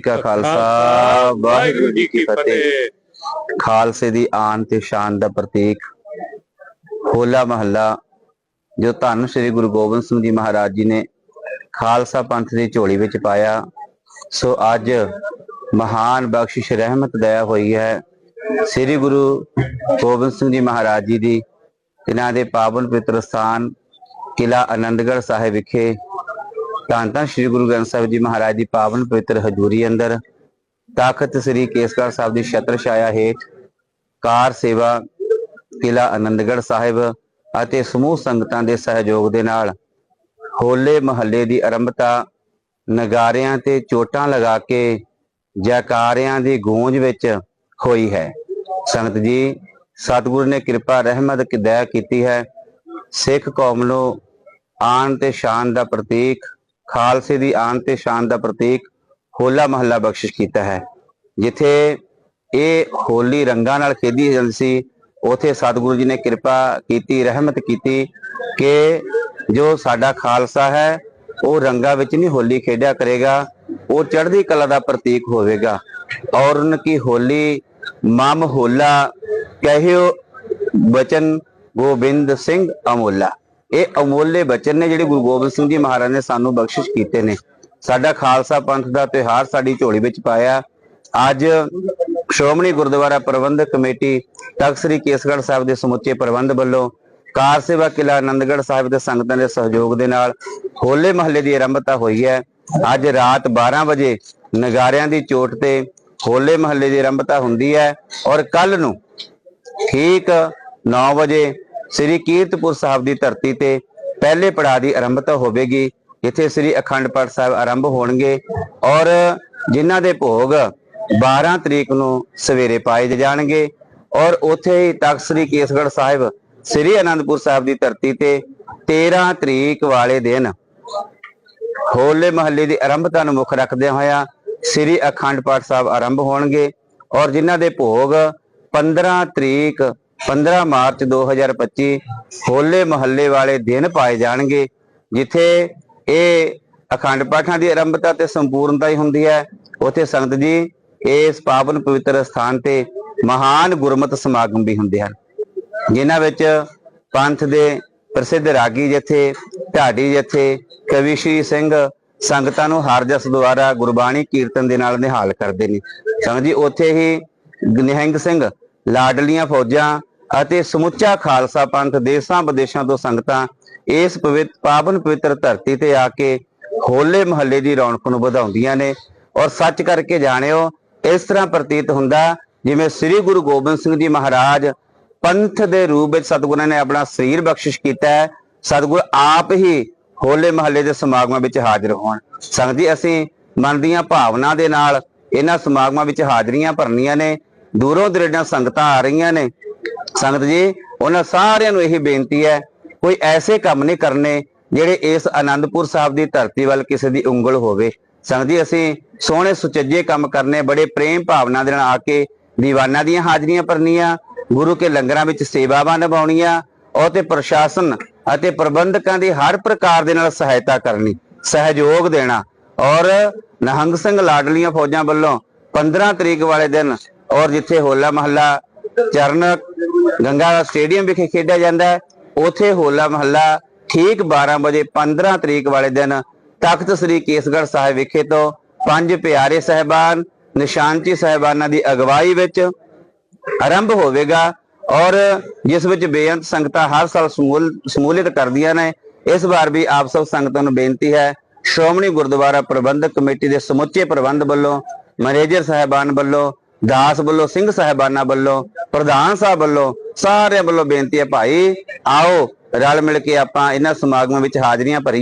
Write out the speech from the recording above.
ਕਾ ਖਾਲਸਾ। ਵਾਹਿਗੁਰੂ ਜੀ ਕੀ ਫਤਿਹ। ਖਾਲਸੇ ਦੀ ਆਨ ਤੇ ਸ਼ਾਨ ਦਾ ਪ੍ਰਤੀਕ। ਹੋਲਾ ਮਹੱਲਾ ਜੋ ਧੰਨ ਸ੍ਰੀ ਗੁਰੂ ਗੋਬਿੰਦ ਸਿੰਘ ਜੀ ਮਹਾਰਾਜ ਜੀ ਨੇ ਖਾਲਸਾ ਪੰਥ ਦੀ ਝੋਲੀ ਵਿੱਚ ਪਾਇਆ ਸੋ ਅੱਜ ਮਹਾਨ ਬਖਸ਼ਿਸ਼ ਰਹਿਮਤ ਦਇਆ ਹੋਈ ਹੈ ਸ੍ਰੀ ਗੁਰੂ ਗੋਬਿੰਦ ਸਿੰਘ ਜੀ ਮਹਾਰਾਜ ਜੀ ਦੀ। ਇਹਨਾਂ ਦੇ ਪਾਵਨ ਪਵਿੱਤਰ ਸਥਾਨ ਕਿਲਾ ਆਨੰਦਗੜ੍ਹ ਸਾਹਿਬ ਵਿਖੇ ਧੰਨ ਧੰਨ ਸ੍ਰੀ ਗੁਰੂ ਗ੍ਰੰਥ ਸਾਹਿਬ ਜੀ ਮਹਾਰਾਜ ਦੀ ਪਾਵਨ ਪਵਿੱਤਰ ਹਜ਼ੂਰੀ ਅੰਦਰ। ਤਾਕਤ ਸ੍ਰੀ ਕੇਸਗੜ੍ਹ ਸਾਹਿਬ ਦੀ ਛਤਰ ਛਾਇਆ ਹੇਠ ਕਾਰ ਸੇਵਾ ਕਿਲਾ ਆਨੰਦਗੜ੍ਹ ਸਾਹਿਬ ਅਤੇ ਸਮੂਹ ਸੰਗਤਾਂ ਦੇ ਸਹਿਯੋਗ ਦੇ ਨਾਲ ਹੋਲੇ ਮਹੱਲੇ ਦੀ ਆਰੰਭਤਾ, ਨਗਾਰਿਆਂ ਤੇ ਚੋਟਾਂ ਲਗਾ ਕੇ ਜੈਕਾਰਿਆਂ ਦੀ ਗੂੰਜ ਵਿੱਚ ਹੋਈ ਹੈ। ਸੰਗਤ ਜੀ, ਸਤਿਗੁਰੂ ਨੇ ਕਿਰਪਾ ਰਹਿਮਤ ਕਿ ਕੀਤੀ ਹੈ। ਸਿੱਖ ਕੌਮ ਨੂੰ ਆਨ ਤੇ ਸ਼ਾਨ ਦਾ ਪ੍ਰਤੀਕ ਖਾਲਸੇ ਦੀ ਆਨ ਤੇ ਸ਼ਾਨ ਦਾ ਪ੍ਰਤੀਕ ਹੋਲਾ ਮਹੱਲਾ ਬਖਸ਼ਿਸ਼ ਕੀਤਾ ਹੈ। ਜਿੱਥੇ ਇਹ ਹੋਲੀ ਰੰਗਾਂ ਨਾਲ ਖੇਡੀ ਜਾਂਦੀ ਸੀ, ਉਥੇ ਸਤਿਗੁਰੂ ਜੀ ਨੇ ਕਿਰਪਾ ਕੀਤੀ, ਰਹਿਮਤ ਕੀਤੀ ਕਿ ਜੋ ਸਾਡਾ ਖਾਲਸਾ ਹੈ, ਉਹ ਰੰਗਾਂ ਵਿੱਚ ਨਹੀਂ ਹੋਲੀ ਖੇਡਿਆ ਕਰੇਗਾ, ਉਹ ਚੜ੍ਹਦੀ ਕਲਾ ਦਾ ਪ੍ਰਤੀਕ ਹੋਵੇਗਾ। ਔਰਨ ਕੀ ਹੋਲੀ ਮਮ ਹੋਲਾ ਕਹਿਓ, ਬਚਨ ਗੋਬਿੰਦ ਸਿੰਘ ਅਮੋਲਾ। ਇਹ ਅਮੋਲੇ ਬਚਨ ਨੇ ਜਿਹੜੇ ਗੁਰੂ ਗੋਬਿੰਦ ਸਿੰਘ ਜੀ ਮਹਾਰਾਜ ਨੇ ਸਾਨੂੰ ਬਖਸ਼ਿਸ਼ ਕੀਤੇ ਨੇ। ਸਾਡਾ ਖਾਲਸਾ ਪੰਥ ਦਾ ਤਿਉਹਾਰ ਸਾਡੀ ਝੋਲੀ ਵਿੱਚ ਪਾਇਆ। ਅੱਜ ਸ਼੍ਰੋਮਣੀ ਗੁਰਦੁਆਰਾ ਪ੍ਰਬੰਧਕ ਕਮੇਟੀ ਤਖਤ ਸ੍ਰੀ ਕੇਸਗੜ੍ਹ ਸਾਹਿਬ ਦੇ ਸਮੁੱਚੇ ਪ੍ਰਬੰਧ ਵੱਲੋਂ ਕਾਰ ਸੇਵਾ ਕਿਲਾ ਆਨੰਦਗੜ੍ਹ ਸਾਹਿਬ ਦੇ ਸੰਗਤਾਂ ਦੇ ਸਹਿਯੋਗ ਦੇ ਨਾਲ ਹੋਲੇ ਮਹੱਲੇ ਦੀ ਆਰੰਭਤਾ ਹੋਈ ਹੈ। ਅੱਜ ਰਾਤ 12 ਵਜੇ ਨਗਾਰਿਆਂ ਦੀ ਚੋਟ ਤੇ ਹੋਲੇ ਮਹੱਲੇ ਦੀ ਆਰੰਭਤਾ ਹੁੰਦੀ ਹੈ ਔਰ ਕੱਲ ਨੂੰ ਠੀਕ 9 ਵਜੇ ਸ੍ਰੀ ਕੀਰਤਪੁਰ ਸਾਹਿਬ ਦੀ ਧਰਤੀ ਤੇ ਪਹਿਲੇ ਪੜਾਅ ਦੀ ਆਰੰਭਤਾ ਹੋਵੇਗੀ, ਜਿੱਥੇ ਸ੍ਰੀ ਅਖੰਡ ਪਾਠ ਸਾਹਿਬ ਆਰੰਭ ਹੋਣਗੇ ਔਰ ਜਿਨ੍ਹਾਂ ਦੇ ਭੋਗ 12 ਤਰੀਕ ਨੂੰ ਸਵੇਰੇ ਪਾਏ ਜਾਣਗੇ ਔਰ ਉੱਥੇ ਹੀ ਤਖਤ ਸ੍ਰੀ ਕੇਸਗੜ੍ਹ ਸਾਹਿਬ, ਸ੍ਰੀ ਅਨੰਦਪੁਰ ਸਾਹਿਬ ਦੀ ਧਰਤੀ ਤੇ 13 ਤਰੀਕ ਵਾਲੇ ਦਿਨ ਹੋਲੇ ਮਹੱਲੇ ਦੀ ਆਰੰਭਤਾ ਨੂੰ ਮੁੱਖ ਰੱਖਦਿਆਂ ਹੋਇਆ ਸ੍ਰੀ ਅਖੰਡ ਪਾਠ ਸਾਹਿਬ ਆਰੰਭ ਹੋਣਗੇ ਔਰ ਜਿਨ੍ਹਾਂ ਦੇ ਭੋਗ 15 ਤਰੀਕ 15 ਮਾਰਚ 2025 ਹੋਲੇ ਮਹੱਲੇ ਵਾਲੇ ਦਿਨ ਪਾਏ ਜਾਣਗੇ, ਜਿੱਥੇ ਇਹ ਅਖੰਡ ਪਾਠਾਂ ਦੀ ਆਰੰਭਤਾ ਤੇ ਸੰਪੂਰਨਤਾ ਹੀ ਹੁੰਦੀ ਹੈ। ਉੱਥੇ ਸੰਗਤ ਜੀ ਇਸ ਪਾਵਨ ਪਵਿੱਤਰ ਸਥਾਨ ਤੇ ਮਹਾਨ ਗੁਰਮਤਿ ਸਮਾਗਮ ਵੀ ਹੁੰਦੇ ਹਨ, ਜਿਨ੍ਹਾਂ ਵਿੱਚ ਪੰਥ ਦੇ ਪ੍ਰਸਿੱਧ ਰਾਗੀ ਜਥੇ, ਢਾਡੀ ਜਥੇ, ਕਵੀ ਸ਼੍ਰੀ ਸਿੰਘ ਸੰਗਤਾਂ ਨੂੰ ਹਰ ਜਸ ਦੁਆਰਾ ਗੁਰਬਾਣੀ ਕੀਰਤਨ ਦੇ ਨਾਲ ਨਿਹਾਲ ਕਰਦੇ ਨੇ। ਸੰਗਤ ਜੀ, ਉੱਥੇ ਹੀ ਨਿਹੰਗ ਸਿੰਘ ਲਾਡਲੀਆਂ ਫੌਜਾਂ ਅਤੇ ਸਮੁੱਚਾ ਖਾਲਸਾ ਪੰਥ ਦੇਸ਼ਾਂ ਵਿਦੇਸ਼ਾਂ ਤੋਂ ਸੰਗਤਾਂ ਇਸ ਪਵਿੱਤ, ਪਾਵਨ ਪਵਿੱਤਰ ਧਰਤੀ ਤੇ ਆ ਕੇ ਹੋਲੇ ਮਹੱਲੇ ਦੀ ਰੌਣਕ ਨੂੰ ਵਧਾਉਂਦੀਆਂ ਨੇ। ਔਰ ਸੱਚ ਕਰਕੇ ਜਾਣਿਓ, ਇਸ ਤਰ੍ਹਾਂ ਪ੍ਰਤੀਤ ਹੁੰਦਾ ਜਿਵੇਂ ਸ੍ਰੀ ਗੁਰੂ ਗੋਬਿੰਦ ਸਿੰਘ ਜੀ ਮਹਾਰਾਜ ਪੰਥ ਦੇ ਰੂਪ ਵਿੱਚ ਸਤਿਗੁਰਾਂ ਨੇ ਆਪਣਾ ਸਰੀਰ ਬਖਸ਼ਿਸ਼ ਕੀਤਾ ਹੈ। ਸਤਿਗੁਰ ਆਪ ਹੀ ਹੋਲੇ ਮਹੱਲੇ ਦੇ ਸਮਾਗਮਾਂ ਵਿੱਚ ਹਾਜ਼ਰ ਹੋਣ। ਸੰਗਤ ਜੀ, ਅਸੀਂ ਮਨ ਦੀਆਂ ਭਾਵਨਾ ਦੇ ਨਾਲ ਇਹਨਾਂ ਸਮਾਗਮਾਂ ਵਿੱਚ ਹਾਜ਼ਰੀਆਂ ਭਰਨੀਆਂ ਨੇ। ਦੂਰੋਂ ਦਰੇਡਾਂ ਸੰਗਤਾਂ ਆ ਰਹੀਆਂ ਨੇ। ਸੰਗਤ ਜੀ, ਉਹਨਾਂ ਸਾਰਿਆਂ ਨੂੰ ਇਹ ਬੇਨਤੀ ਹੈ, ਕੋਈ ਐਸੇ ਕੰਮ ਨਹੀਂ ਕਰਨੇ ਜਿਹੜੇ ਇਸ ਆਨੰਦਪੁਰ ਸਾਹਿਬ ਦੀ ਧਰਤੀ ਵੱਲ ਕਿਸੇ ਦੀ ਉਂਗਲ ਹੋਵੇ। ਸੰਗਤ ਜੀ, ਅਸੀਂ ਸੋਹਣੇ ਸੁਚੱਜੇ ਕੰਮ ਕਰਨੇ, ਬੜੇ ਪ੍ਰੇਮ ਭਾਵਨਾ ਦੇ ਨਾਲ ਆ ਕੇ ਦੀਵਾਨਾਂ ਦੀਆਂ ਹਾਜ਼ਰੀਆਂ ਭਰਨੀਆਂ, ਗੁਰੂ ਕੇ ਲੰਗਰਾਂ ਵਿੱਚ ਸੇਵਾਵਾਂ ਨਿਭਾਉਣੀਆਂ, ਉਹ ਪ੍ਰਸ਼ਾਸਨ ਅਤੇ ਪ੍ਰਬੰਧਕਾਂ ਦੀ ਹਰ ਪ੍ਰਕਾਰ ਦੇ ਨਾਲ ਸਹਾਇਤਾ ਕਰਨੀ, ਸਹਿਯੋਗ ਦੇਣਾ ਔਰ ਨਹੰਗ ਸਿੰਘ ਲਾਡਲੀਆਂ ਫੌਜਾਂ ਵੱਲੋਂ 15 ਤਰੀਕ ਵਾਲੇ ਦਿਨ ਔਰ ਜਿੱਥੇ ਹੋਲਾ ਮਹੱਲਾ ਚਰਨ ਗੰਗਾ ਸਟੇਡੀਅਮ ਵਿਖੇ ਖੇਡਿਆ ਜਾਂਦਾ ਹੈ। ਉਥੇ ਹੋਲਾ ਮਹੱਲਾ ਠੀਕ 12 ਵਜੇ 15 ਤਰੀਕ ਵਾਲੇ ਦਿਨ ਤਖਤ ਸ੍ਰੀ ਕੇਸਗੜ੍ਹ ਸਾਹਿਬ ਵਿਖੇ ਤੋਂ ਪੰਜ ਪਿਆਰੇ ਸਹਿਬਾਨ, ਨਿਸ਼ਾਨਚੀ ਸਹਿਬਾਨਾਂ ਦੀ ਅਗਵਾਈ ਵਿੱਚ ਆਰੰਭ ਹੋਵੇਗਾ ਔਰ ਜਿਸ ਵਿੱਚ ਬੇਅੰਤ ਸੰਗਤਾਂ ਹਰ ਸਾਲ ਸਮੂਲ ਸਮੂਲਿਤ ਕਰਦੀਆਂ ਨੇ, ਇਸ ਵਾਰ ਵੀ ਆਪ ਸਭ ਸੰਗਤਾਂ ਨੂੰ ਬੇਨਤੀ ਹੈ, ਸ਼੍ਰੋਮਣੀ ਗੁਰਦੁਆਰਾ ਪ੍ਰਬੰਧਕ ਕਮੇਟੀ ਦੇ ਸਮੁੱਚੇ ਪ੍ਰਬੰਧ ਵੱਲੋਂ, ਮੈਨੇਜਰ ਸਾਹਿਬਾਨ ਵੱਲੋਂ ਦਾਸ ਵੱਲੋਂ, ਸਿੰਘ ਸਾਹਿਬਾਨਾਂ ਵੱਲੋਂ, ਪ੍ਰਧਾਨ ਸਾਹਿਬ ਵੱਲੋਂ ਸਾਰਿਆਂ ਵੱਲੋਂ ਬੇਨਤੀ ਹੈ ਭਾਈ, ਆਓ ਰਲ ਮਿਲ ਕੇ ਆਪਾਂ ਇਹਨਾਂ ਸਮਾਗਮਾਂ ਵਿੱਚ ਹਾਜ਼ਰੀਆਂ ਭਰੀ